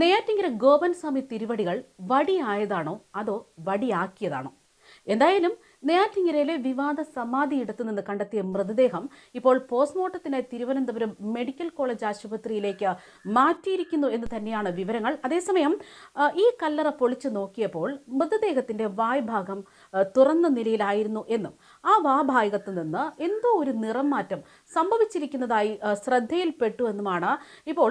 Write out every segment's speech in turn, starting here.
നെയ്യാറ്റിങ്കര ഗോപൻ സ്വാമി തിരുവടികൾ വടിയായതാണോ അതോ വടിയാക്കിയതാണോ? എന്തായാലും നെയ്യാറ്റിങ്കരയിലെ വിവാദ സമാധി ഇടത്തു നിന്ന് കണ്ടെത്തിയ മൃതദേഹം ഇപ്പോൾ പോസ്റ്റ്മോർട്ടത്തിനായി തിരുവനന്തപുരം മെഡിക്കൽ കോളേജ് ആശുപത്രിയിലേക്ക് മാറ്റിയിരിക്കുന്നു എന്ന് തന്നെയാണ് വിവരങ്ങൾ. അതേസമയം ഈ കല്ലറ പൊളിച്ചു നോക്കിയപ്പോൾ മൃതദേഹത്തിന്റെ വായ്ഭാഗം തുറന്ന നിലയിലായിരുന്നു എന്നും ആ വാഭാഗത്തു നിന്ന് എന്തോ ഒരു നിറം മാറ്റം സംഭവിച്ചിരിക്കുന്നതായി ശ്രദ്ധയിൽപ്പെട്ടു എന്നുമാണ് ഇപ്പോൾ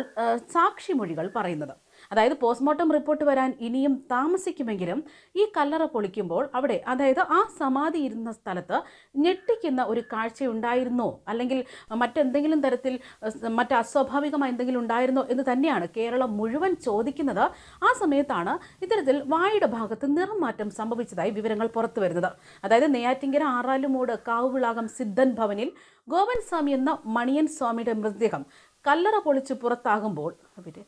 സാക്ഷിമൊഴികൾ പറയുന്നത്. അതായത് പോസ്റ്റ്മോർട്ടം റിപ്പോർട്ട് വരാൻ ഇനിയും താമസിക്കുമെങ്കിലും ഈ കല്ലറ പൊളിക്കുമ്പോൾ അവിടെ അതായത് ആ സമാധി ഇരുന്ന സ്ഥലത്ത് ഞെട്ടിക്കുന്ന ഒരു കാഴ്ചയുണ്ടായിരുന്നോ. അല്ലെങ്കിൽ മറ്റെന്തെങ്കിലും തരത്തിൽ മറ്റ് അസ്വാഭാവികമായ എന്തെങ്കിലും ഉണ്ടായിരുന്നോ എന്ന് തന്നെയാണ് കേരളം മുഴുവൻ ചോദിക്കുന്നത്. ആ സമയത്താണ് ഇത്തരത്തിൽ വായുടെ ഭാഗത്ത് നിറം മാറ്റം സംഭവിച്ചതായി വിവരങ്ങൾ പുറത്തു വരുന്നത്. അതായത് നെയ്യാറ്റിങ്കര ആറാലുമൂട് കാവുവിളാകം സിദ്ധൻ ഭവനിൽ ഗോവൻ സ്വാമി എന്ന മണിയൻ സ്വാമിയുടെ മൃതദേഹം കല്ലറ പൊളിച്ച് പുറത്താകുമ്പോൾ പിന്നെ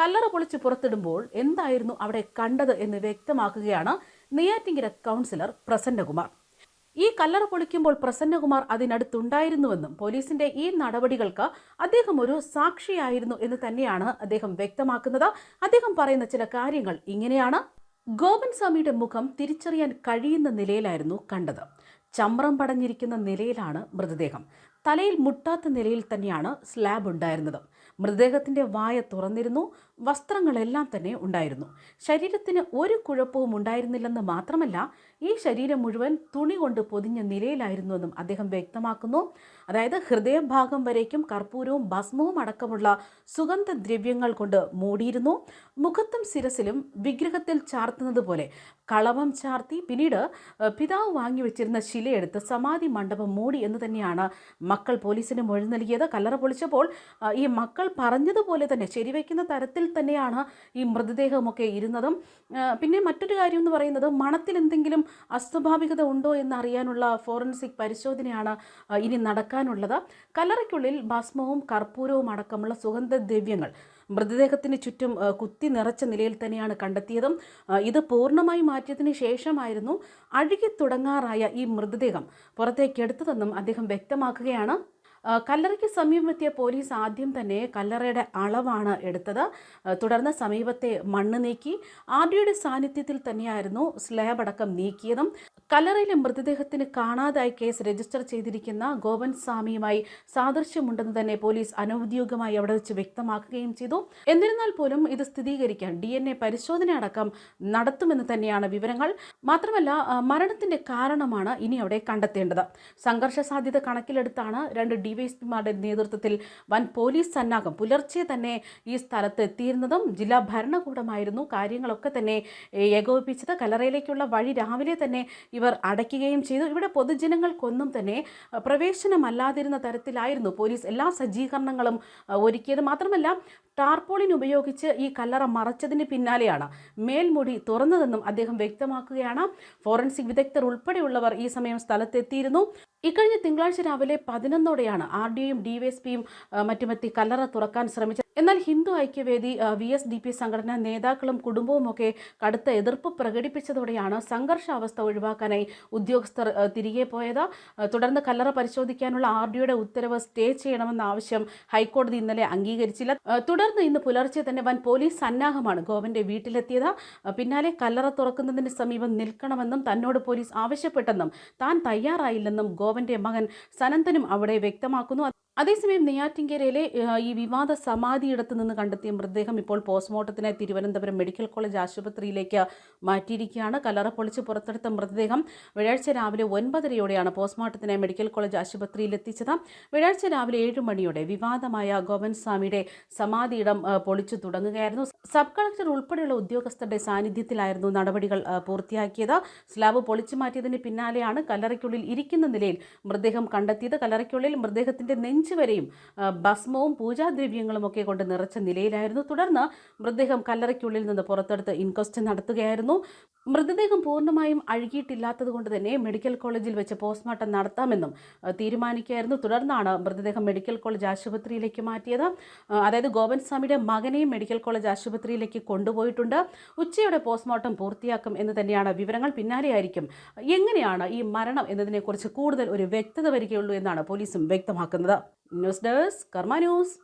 കല്ലറ പൊളിച്ച് പുറത്തിടുമ്പോൾ എന്തായിരുന്നു അവിടെ കണ്ടത് എന്ന് വ്യക്തമാക്കുകയാണ് നെയ്യാറ്റിങ്കര കൗൺസിലർ പ്രസന്നകുമാർ. ഈ കല്ലറ പൊളിക്കുമ്പോൾ പ്രസന്നകുമാർ അതിനടുത്തുണ്ടായിരുന്നുവെന്നും പോലീസിന്റെ ഈ നടപടികൾക്ക് അദ്ദേഹം ഒരു സാക്ഷിയായിരുന്നു എന്ന് തന്നെയാണ് അദ്ദേഹം വ്യക്തമാക്കുന്നത്. അദ്ദേഹം പറയുന്ന ചില കാര്യങ്ങൾ ഇങ്ങനെയാണ്. ഗോപൻ സ്വാമിയുടെ മുഖം തിരിച്ചറിയാൻ കഴിയുന്ന നിലയിലായിരുന്നു കണ്ടത്. ചമ്രം പടഞ്ഞിരിക്കുന്ന നിലയിലാണ് മൃതദേഹം. തലയിൽ മുട്ടാത്ത നിലയിൽ തന്നെയാണ് സ്ലാബ് ഉണ്ടായിരുന്നത്. മൃതദേഹത്തിന്റെ വായ തുറന്നിരുന്നു വസ്ത്രങ്ങളെല്ലാം തന്നെ ഉണ്ടായിരുന്നു. ശരീരത്തിന് ഒരു കുഴപ്പവും ഉണ്ടായിരുന്നില്ലെന്ന് മാത്രമല്ല ഈ ശരീരം മുഴുവൻ തുണി കൊണ്ട് പൊതിഞ്ഞ നിലയിലായിരുന്നു എന്നും അദ്ദേഹം വ്യക്തമാക്കുന്നു. അതായത് ഹൃദയഭാഗം വരേക്കും കർപ്പൂരവും ഭസ്മവും അടക്കമുള്ള സുഗന്ധദ്രവ്യങ്ങൾ കൊണ്ട് മൂടിയിരുന്നു. മുഖത്തും ശിരസിലും വിഗ്രഹത്തിൽ ചാർത്തുന്നത് പോലെ കളവം ചാർത്തി പിന്നീട് പിതാവ് വാങ്ങിവെച്ചിരുന്ന ശിലയെടുത്ത് സമാധി മണ്ഡപം മൂടി എന്ന് തന്നെയാണ് മക്കൾ പോലീസിന് മൊഴി നൽകിയത്. കല്ലറ പൊളിച്ചപ്പോൾ ഈ മക്കൾ പറഞ്ഞതുപോലെ തന്നെ ശരിവയ്ക്കുന്ന തരത്തിൽ തന്നെയാണ് ഈ മൃതദേഹമൊക്കെ ഇരുന്നതും. പിന്നെ മറ്റൊരു കാര്യം എന്ന് പറയുന്നത് മണത്തിൽ എന്തെങ്കിലും അസ്വാഭാവികത ഉണ്ടോ എന്ന് അറിയാനുള്ള ഫോറൻസിക് പരിശോധനയാണ് ഇനി നടക്കാനുള്ളത്. കല്ലറയ്ക്കുള്ളിൽ ഭസ്മവും കർപ്പൂരവും അടക്കമുള്ള സുഗന്ധദ്രവ്യങ്ങൾ മൃതദേഹത്തിന് ചുറ്റും കുത്തി നിറച്ച നിലയിൽ തന്നെയാണ് കണ്ടെത്തിയതും. ഇത് പൂർണമായി മാറ്റിയതിന് ശേഷമായിരുന്നു അഴുകി തുടങ്ങാറായ ഈ മൃതദേഹം പുറത്തേക്കെടുത്തതെന്നും അദ്ദേഹം വ്യക്തമാക്കുകയാണ്. കല്ലറയ്ക്ക് സമീപമെത്തിയ പോലീസ് ആദ്യം തന്നെ കല്ലറയുടെ അളവാണ് എടുത്തത്. തുടർന്ന് സമീപത്തെ മണ്ണ് നീക്കി ആർ ഡിയുടെ സാന്നിധ്യത്തിൽ തന്നെയായിരുന്നു സ്ലാബ് അടക്കം നീക്കിയതും. കല്ലറയിലെ മൃതദേഹത്തിന് കാണാതായി കേസ് രജിസ്റ്റർ ചെയ്തിരിക്കുന്ന ഗോപൻ സ്വാമിയുമായി സാദൃശ്യമുണ്ടെന്ന് തന്നെ പോലീസ് അനൌദ്യോഗികമായി അവിടെ വെച്ച് വ്യക്തമാക്കുകയും ചെയ്തു. എന്നിരുന്നാൽ പോലും ഇത് സ്ഥിരീകരിക്കാൻ ഡി എൻ എ പരിശോധന അടക്കം നടത്തുമെന്ന് തന്നെയാണ് വിവരങ്ങൾ. മാത്രമല്ല മരണത്തിന്റെ കാരണമാണ് ഇനി അവിടെ കണ്ടെത്തേണ്ടത്. സംഘർഷ സാധ്യത കണക്കിലെടുത്താണ് രണ്ട് ഡിവൈഎസ്പിമാരുടെ നേതൃത്വത്തിൽ വൻ പോലീസ് സന്നാഹം പുലർച്ചെ തന്നെ ഈ സ്ഥലത്ത് എത്തിയിരുന്നതും. ജില്ലാ ഭരണകൂടമായിരുന്നു കാര്യങ്ങളൊക്കെ തന്നെ ഏകോപിപ്പിച്ചത്. കല്ലറയിലേക്കുള്ള വഴി രാവിലെ തന്നെ ഇവർ അടയ്ക്കുകയും ചെയ്തു. ഇവിടെ പൊതുജനങ്ങൾക്കൊന്നും തന്നെ പ്രവേശനമല്ലാതിരുന്ന തരത്തിലായിരുന്നു പോലീസ് എല്ലാ സജ്ജീകരണങ്ങളും ഒരുക്കിയത്. മാത്രമല്ല ടാർപോളിൻ ഉപയോഗിച്ച് ഈ കല്ലറ മറച്ചതിന് പിന്നാലെയാണ് മേൽമുടി തുറന്നതെന്നും അദ്ദേഹം വ്യക്തമാക്കുകയാണ്. ഫോറൻസിക് വിദഗ്ധർ ഉൾപ്പെടെയുള്ളവർ ഈ സമയം സ്ഥലത്തെത്തിയിരുന്നു. ഇക്കഴിഞ്ഞ തിങ്കളാഴ്ച രാവിലെ പതിനൊന്നോടെയാണ് ആർ ഡിയും ഡിവൈഎസ്പിയും മറ്റുമെത്തി കല്ലറ തുറക്കാൻ ശ്രമിച്ചത്. എന്നാൽ Hindu Aikyavedi V S D P സംഘടനാ നേതാക്കളും കുടുംബവുമൊക്കെ കടുത്ത എതിർപ്പ് പ്രകടിപ്പിച്ചതോടെയാണ് സംഘർഷാവസ്ഥ ഒഴിവാക്കാനായി ഉദ്യോഗസ്ഥർ തിരികെ പോയത്. തുടർന്ന് കല്ലറ പരിശോധിക്കാനുള്ള ആർ ഡിയുടെ ഉത്തരവ് സ്റ്റേ ചെയ്യണമെന്ന ആവശ്യം ഹൈക്കോടതി ഇന്നലെ അംഗീകരിച്ചില്ല. തുടർന്ന് ഇന്ന് പുലർച്ചെ തന്നെ വൻ പോലീസ് സന്നാഹമാണ് ഗോവന്റെ വീട്ടിലെത്തിയത്. പിന്നാലെ കല്ലറ തുറക്കുന്നതിന് സമീപം നിൽക്കണമെന്നും തന്നോട് പോലീസ് ആവശ്യപ്പെട്ടെന്നും താൻ തയ്യാറായില്ലെന്നും ഗോവന്റെ മകൻ സനന്തനും അവിടെ വ്യക്തമാക്കുന്നു. അതേസമയം നെയ്യാറ്റിൻകരയിലെ ഈ വിവാദ സമാധിയിടത്ത് നിന്ന് കണ്ടെത്തിയ മൃതദേഹം ഇപ്പോൾ പോസ്റ്റ്മോർട്ടത്തിനായി തിരുവനന്തപുരം മെഡിക്കൽ കോളേജ് ആശുപത്രിയിലേക്ക് മാറ്റിയിരിക്കുകയാണ്. കല്ലറ പൊളിച്ച് പുറത്തെടുത്ത മൃതദേഹം വ്യാഴാഴ്ച രാവിലെ ഒൻപതരയോടെയാണ് പോസ്റ്റ്മോർട്ടത്തിനായി മെഡിക്കൽ കോളേജ് ആശുപത്രിയിൽ എത്തിച്ചത് വ്യാഴാഴ്ച രാവിലെ ഏഴ് മണിയോടെ വിവാദമായ ഗോവൻസ്വാമിയുടെ സമാധിയിടം പൊളിച്ചു തുടങ്ങുകയായിരുന്നു. സബ് കളക്ടർ ഉൾപ്പെടെയുള്ള ഉദ്യോഗസ്ഥരുടെ സാന്നിധ്യത്തിലായിരുന്നു നടപടികൾ പൂർത്തിയാക്കിയത്. സ്ലാബ് പൊളിച്ചു മാറ്റിയതിന് പിന്നാലെയാണ് കല്ലറയ്ക്കുള്ളിൽ ഇരിക്കുന്ന നിലയിൽ മൃതദേഹം കണ്ടെത്തിയത്. കല്ലറയ്ക്കുള്ളിൽ മൃതദേഹത്തിന്റെ നെഞ്ച് വരെയും ആ, ഭസ്മവും പൂജാദ്രവ്യങ്ങളും ഒക്കെ കൊണ്ട് നിറച്ച നിലയിലായിരുന്നു. തുടർന്ന് മൃതദേഹം കല്ലറയ്ക്കുള്ളിൽ നിന്ന് പുറത്തെടുത്ത് ഇൻക്വസ്റ്റ് നടത്തുകയായിരുന്നു. മൃതദേഹം പൂർണമായും അഴുകിയിട്ടില്ലാത്തത് കൊണ്ട് തന്നെ മെഡിക്കൽ കോളേജിൽ വെച്ച് പോസ്റ്റ്മോർട്ടം നടത്താമെന്നും തീരുമാനിക്കുകയായിരുന്നു. തുടർന്നാണ് മൃതദേഹം മെഡിക്കൽ കോളേജ് ആശുപത്രിയിലേക്ക് മാറ്റിയത്. അതായത് ഗോപൻ സ്വാമിയുടെ മകനെയും മെഡിക്കൽ കോളേജ് ആശുപത്രിയിലേക്ക് കൊണ്ടുപോയിട്ടുണ്ട്. ഉച്ചയോടെ പോസ്റ്റ്മോർട്ടം പൂർത്തിയാക്കും എന്ന് തന്നെയാണ് വിവരങ്ങൾ. പിന്നാലെയായിരിക്കും എങ്ങനെയാണ് ഈ മരണം എന്നതിനെക്കുറിച്ച് കൂടുതൽ ഒരു വ്യക്തത വരികയുള്ളൂ എന്നാണ് പോലീസും വ്യക്തമാക്കുന്നത്. News desk Karma news.